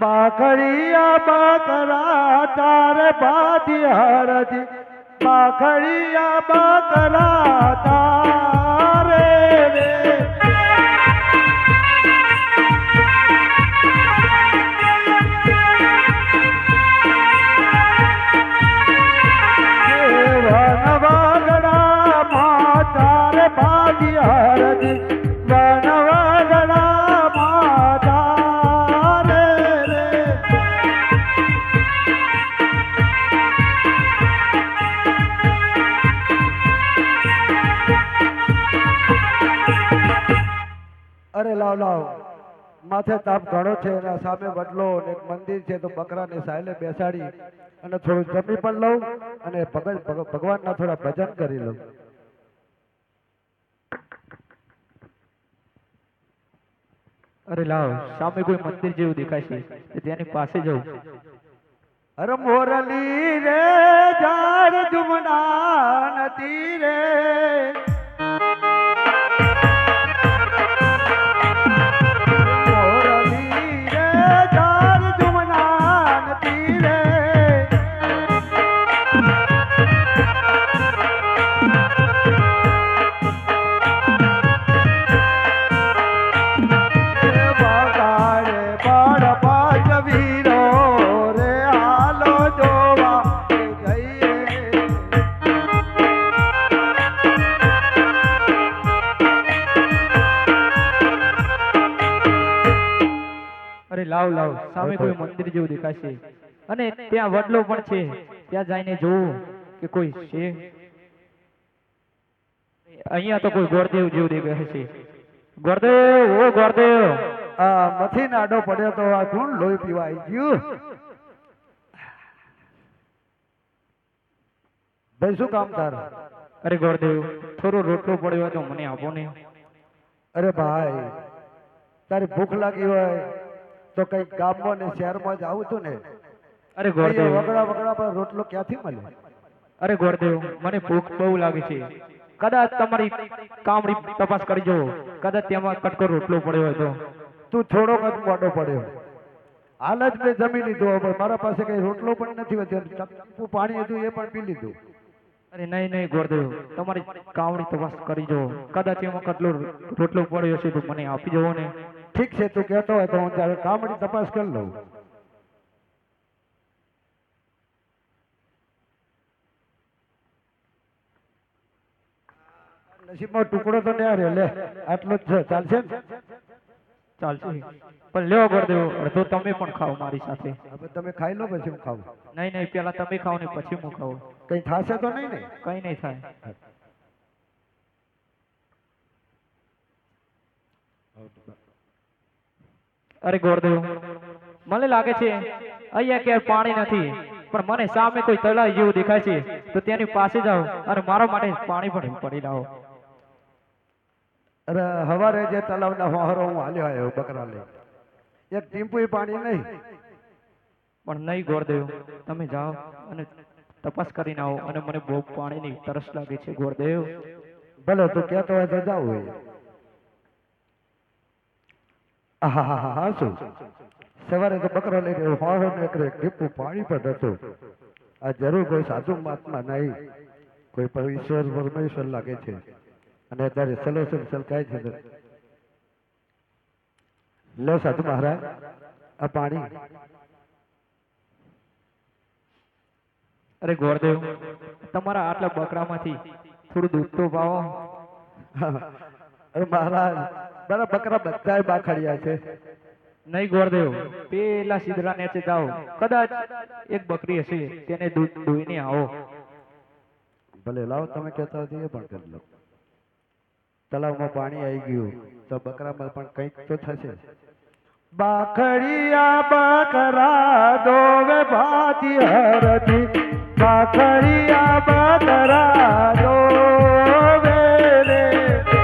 બાખડિયા બાકરા તારે બાધી હરજી. બાખડિયા બાકરા તારે અરે લાવ લાવ. માથે તાપ ઘણો છે અને સામે બદલો અને એક મંદિર છે તો બકરાને સાયલે બેસાડી અને થોડું જમી પણ લઉં અને ભગવાનના થોડા ભજન કરી લઉં. અરે લાવ સામે કોઈ મંદિર જેવું દેખાય છે તેની પાસે જવું અરે મોરલી રે ઝાડ જુમના નદી રે. મંદિર જેવું દેખાશે. અને ત્યાં વડલો પણ છે. ત્યાં જઈને જોવું કે કોઈ છે. અહીંયા તો કોઈ ગોરદેવ જેવું દેખાય છે. ગોરદેવ ઓ ગોરદેવ! આ મથી નાડો પડ્યો તો આ કોણ લોહી પીવા આવી ગયું. ભાઈ શું કામ તાર? અરે ગોરદેવ થોડો રોટલો પડ્યો તો મને આપો ને. અરે ભાઈ તારી ભૂખ લાગી હોય. તો કઈ ગામમાં ને શહેરમાં જ આવું છું ને? અરે ગોરદેવ. વગડા વગડા પર રોટલો ક્યાંથી મળે? અરે ગોરદેવ મને ભૂખ બહુ લાગે છે. કદાચ તમારી કામડી તપાસ કરી જુઓ. કદાચ તેમાં કટકો રોટલો પડ્યો હોય તો. તું થોડોક જ મોટો પડ્યો. હાલ જ મેં જમી લીધું હવે. મારા પાસે કઈ રોટલો પણ નથી વધ્યો ટપકું પાણી હતું એ પણ પી લીધું. અરે નહીં નહીં ગોરદેવ. તમારી કામડી તપાસ કરી જુઓ. કદાચ એમાં કટલો રોટલો પડ્યો છે તો મને આપી જવો ને. ઠીક છે તું કહેતો હોય તો હું તારે કામડી તપાસ કરી લઉં. નસીબમાં ટુકડો તો નહીં રે લે આટલો જ છે ચાલશે ને? ચાલશે. પણ લ્યો ગોરદેવ અડધો તમે પણ ખાઓ મારી સાથે. હવે તમે ખાઈ લો પછી હું ખાવું નહીં નહીં પેલા તમે ખાઓ ને પછી હું ખાઉં. કઈ થશે તો નહીં ને? કઈ નહીં થાય. અરે ગોરદેવ મને લાગે છે અહીંયા ક્યાંય પાણી નથી પણ મને સામે કોઈ તળાવ જેવું દેખાય છે તો તેની પાસે જાઓ અને મારા માટે પાણી પણ પડી લાવો અરે હવારે જે તલાવના હોહરો હું હાલ્યો આવ્યો બકરા લઈ. એક ટીમ્પુ પાણી નહીં. પણ નહીં ગોરદેવ તમે જાઓ અને તપાસ કરીને આવો અને મને બહુ પાણીની તરસ લાગે છે ગોરદેવ ભલે તું કહેતો હોય તો જાવ હોય હા શું સવારે તો બકરો લઈ ગયો હોહરો ને એક એક ટીપું પાણી પણ હતું આ જરૂર કોઈ સાધુ મહાત્મા નહીં. કોઈ પણ ઈશ્વર પરમેશ્વર લાગે છે. અને અત્યારે સલોસન સલકાય છે લો સાધુ મહારાજ આ પાણી. અરે ગોરદેવ તમારા આટલા બકરામાંથી થોડું દૂધ તો પાવો. અરે મહારાજ મારા બકરા બધા બાખડિયા છે. નહીં ગોરદેવ પેલા સિદ્ધરા નીચે જાઓ. કદાચ એક બકરી હશે તેને દૂધ દોઈને આવો. ભલે લાવો તમે કહેતા હતી એ પણ કરી લો. તલાવમાં પાણી આવી ગયું તો બકરામાં પણ કંઈક તો થશે. બાખડિયા બકરા દોવે ભાતી હરતી. બાખડિયા બકરા દોવે રે.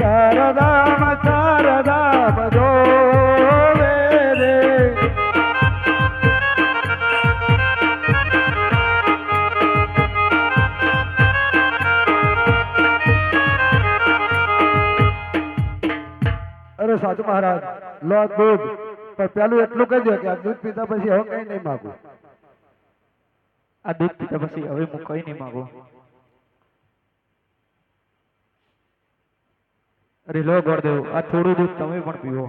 શારદામ શારદા બધો અરે સાધુ મહારાજ લો દૂધ. પણ પેલું એટલું કહી દો કે આ દૂધ પીતા પછી હવે કઈ નહીં માગું. આ દૂધ પીતા પછી હવે હું કઈ નહીં માગું. અરે લો ગોળદેવ આ થોડું દૂધ તમે પણ પીવો.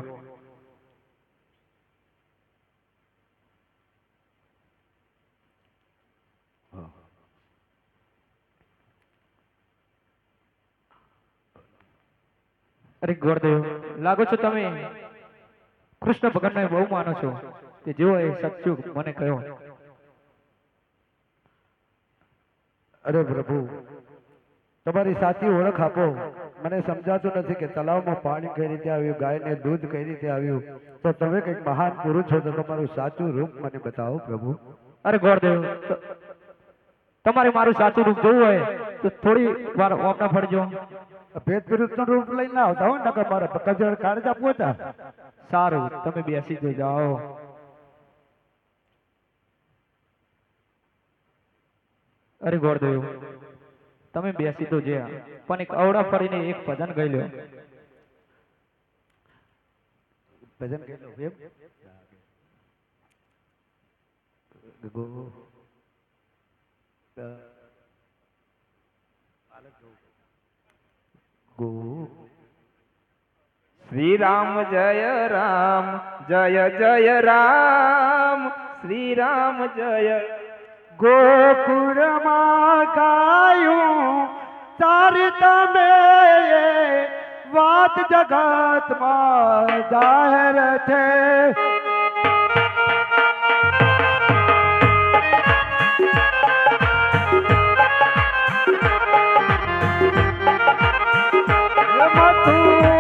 અરે ગોળદેવ લાગો છો તમે? કૃષ્ણ ભગવાનને બહુ માનો છો. કે જેવો એ સચ્ચું મને કહ્યો. અરે પ્રભુ તમારી સાચી ઓળખ આપો. મને સમજાતું નથી કે તલાવમાં પાણી કઈ રીતે આવ્યું ગાયને દૂધ કઈ રીતે આવ્યું. તો તમે કંઈક મહાન પુરુષ છો તો તમારું સાચું રૂપ મને બતાવો પ્રભુ. અરે ગોળદેવ તમારે મારું સાચું રૂપ જોવું હોય તો થોડી વાર ઓકા ફરજો. ભેદ વિરુદ્ધનું રૂપ લઈને આવતા હોય નકર મારે કજર કાળજા પોતા સારું તમે બેસી જઈ જાઓ. અરે ગોળદેવ તમે બેસી તો જ્યાં પણ એક અવડા ફરીને એક ભજન ગઈ લ્યો ભજન શ્રી રામ જય રામ, જય જય રામ શ્રી રામ જય ગોકુળમાં ગાયું તાર તમે વાત જગતમાં જાહેર છે. મથુરાની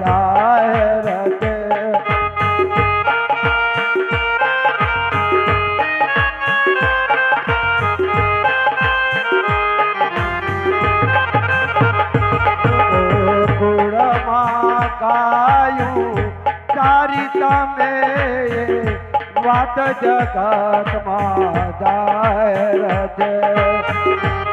જાહેર છે ગોકુળમાં ગાયું તારી તમે વાત જગતમાં જાહેર છે મામા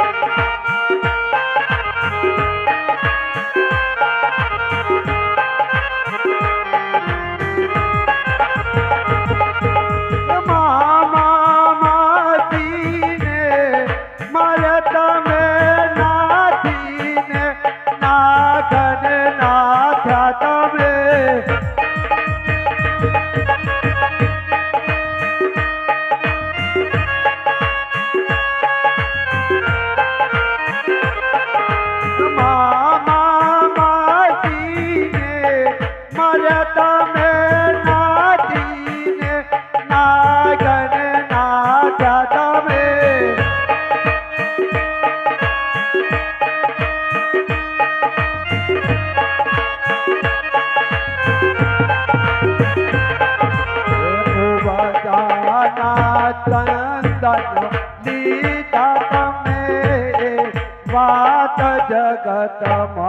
જગતમાં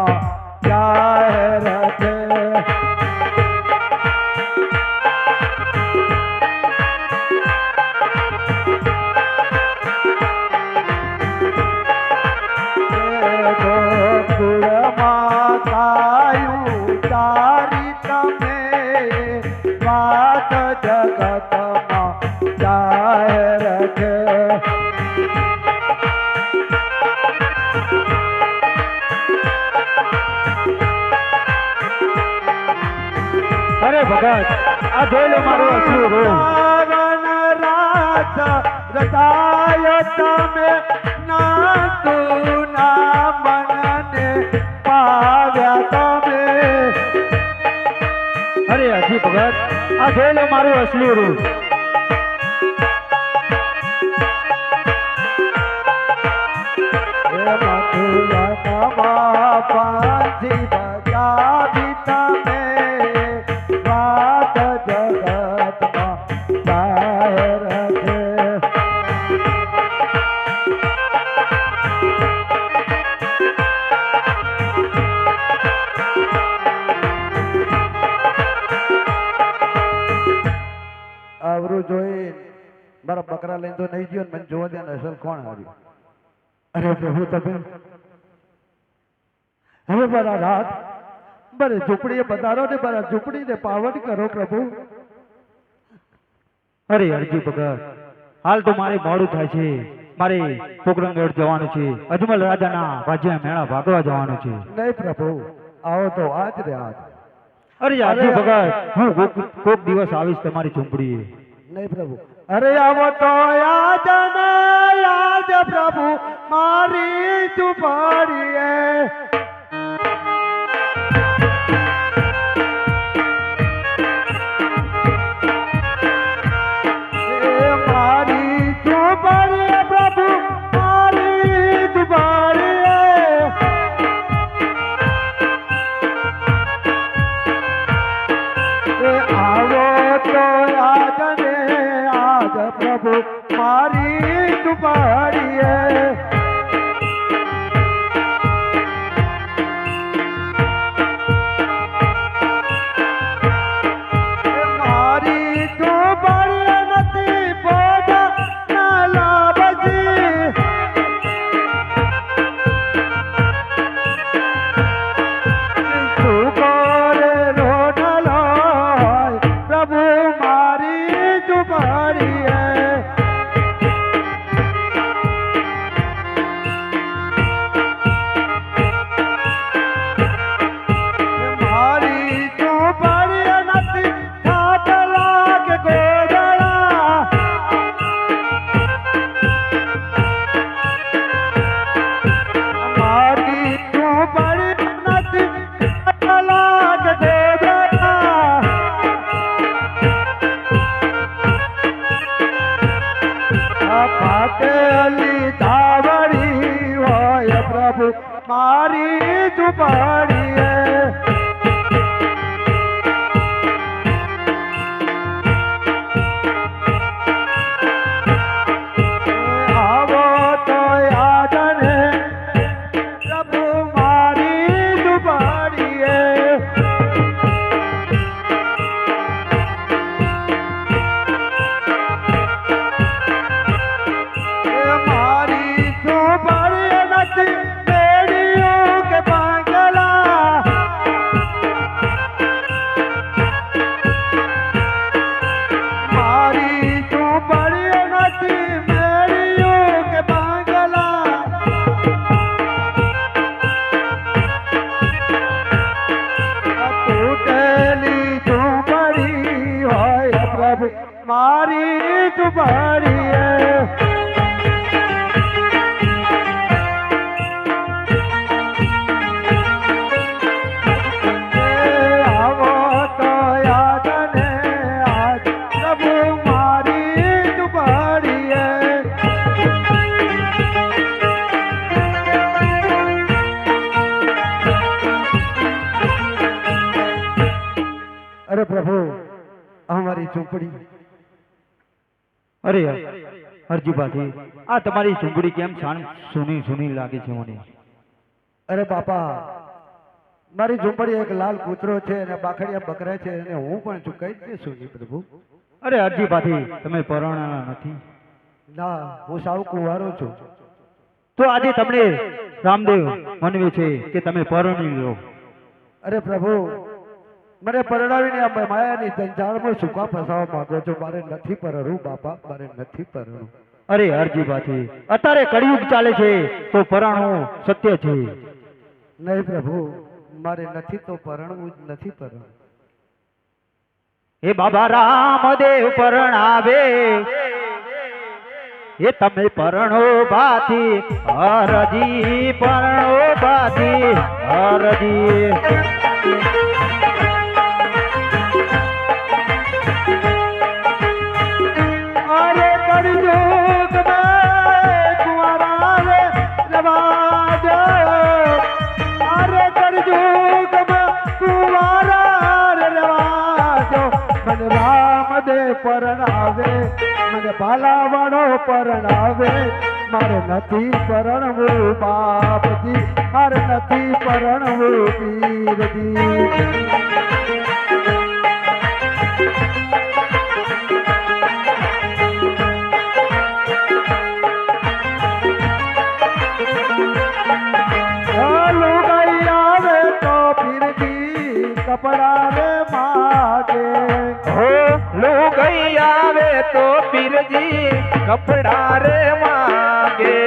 જોઈ લો મારું અસલું રૂપ રચાય તમે નાતુ ના મનને પાવ્યા તમે. અરે હજી ભગત આ જોઈ લો મારું અસલું રૂપ. પાંચી બજા તમે મારા બકરા લઈને તો નહીં ગયો ને મને જોવા દે ને અસલ કોણ હાર્યું? અરે પ્રભુ તમે હવે મારા રાત બરે ઝૂંપડીએ પધારો ને મારા ઝૂંપડીને પાવન કરો પ્રભુ. અરે અરજી ભગત હાલ તો મારે મોડું થાય છે. મારે પોકરણગઢ જવાનું છે. અજમલ રાજાના ભાજ્યા મેળા ભાગવા જવાનું છે. નહીં પ્રભુ આવો તો આજ રે આજ અરે અરજી ભગત હું કોક કોક દિવસ આવીશ તમારી ઝૂંપડીએ. નહીં પ્રભુ અરે આવો તો આજ ને મારી ઝૂંપડીએ અરે પ્રભુ અમારી ઝૂંપડી અરે અરજીભાથી આ તમારી સુંગડી કેમ શાન સુની સુની લાગે છે મને? અરે બાપા મારી ઝુંપડી એક લાલ કૂતરો છે અને બાખડિયા બકરા છે અને હું પણ છું. કઈ રીતે છું જી પ્રભુ? અરે અરજીભાથી તમે પરણાના નથી? ના હું સાવ કુવારો છું. તો આજે તમને રામદેવ મનવે છે કે તમે પરણી લો. અરે પ્રભુ મને પરણાવીને આ માયાની જંજાળમાં સુખા ફસાવા માંગો છો. મારે નથી પરણવું બાપા મારે નથી પરણવું. અરે અરજીભાથી અત્યારે કળિયુગ ચાલે છે તો પરાણું સત્ય છે. નહીં પ્રભુ મારે નથી તો પરણવું જ નથી પરણવું. હે બાબા રામદેવ પરણાવે. એ તમે પરણો બાથી હરજી પરણો બાથી હરજી મને ભાલાવાળો પરણાવે મારે નથી પરણવું બાપજી. મારે નથી પરણવું પીરજી. લાવું રે માગે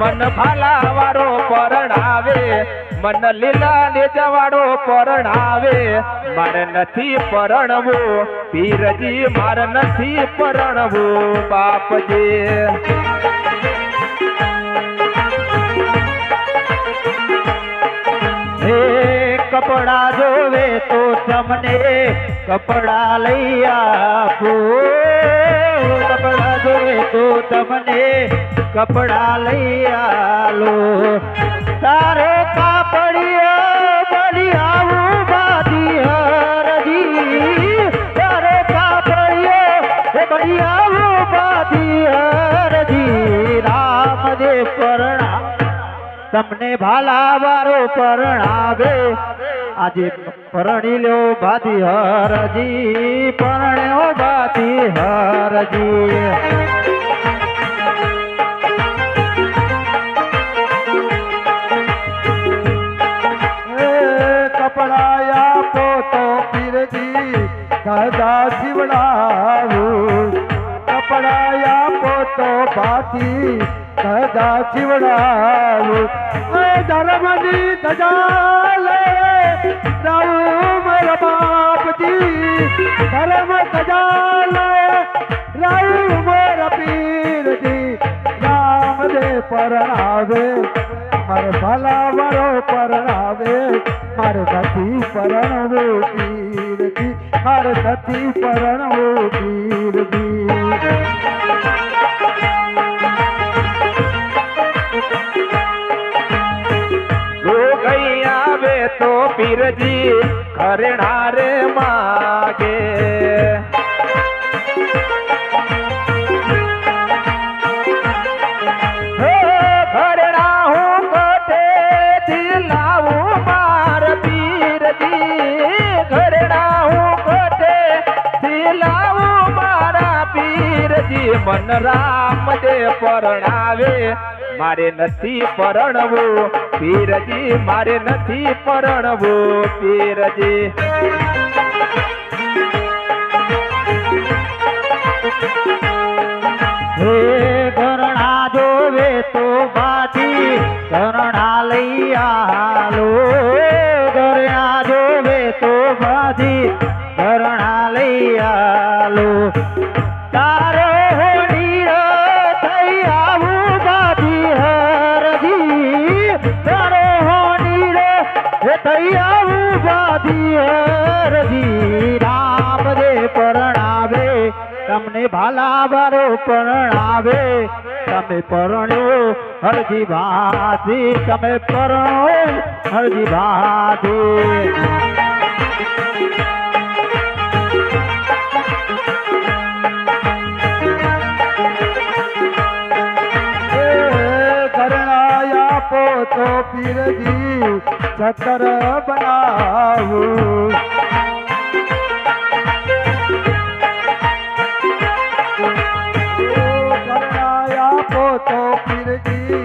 મન ભાલા વારો પરણાવે મન લીલા ને જવાડો પરણાવે. મારે નથી પરણવું, પીરજી મારે નથી પરણવું, બાપજી. હે કપડા જોવે તો તમને કપડા લઈ આપો. કપડા જોવે તો તમને કપડા લઈ આલો. તારે કાપડિયા બની આવું બાદી હરજી. તારે કાપડિયા બની આવું બાદી હરજી. રામદેવ પરણા તમને ભાલા વારો પરણાવે. આજે પરણી લો ભાતી હરજી. પરણ્યો ભાતી હરજી. દાદા જીવડાવું. કપડા આપો તો ભાતી દાદા જીવડાવું ધર્મની ધજા લે. રામ બાપજી, ધર્મ ધજા લે. રામ પીરજી, રામદેવ પરણાવે મારે ભલા વરો પરણાવે મારે નથી પરણવું મારે નથી પરણવું પીરજી રોગઈ આવે તો પીરજી ઘરેણા રે માગે. મન રામ દે પરણાવે. મારે નથી પરણવું. પીરજી મારે નથી પરણવું. પીરજી. હે તમને ભાલા બારો પરણાવે તમે પરણ્યો હરજી ભાતી તમે પરણો, હરજી ભાતી તો પીરજી સતર બનાવું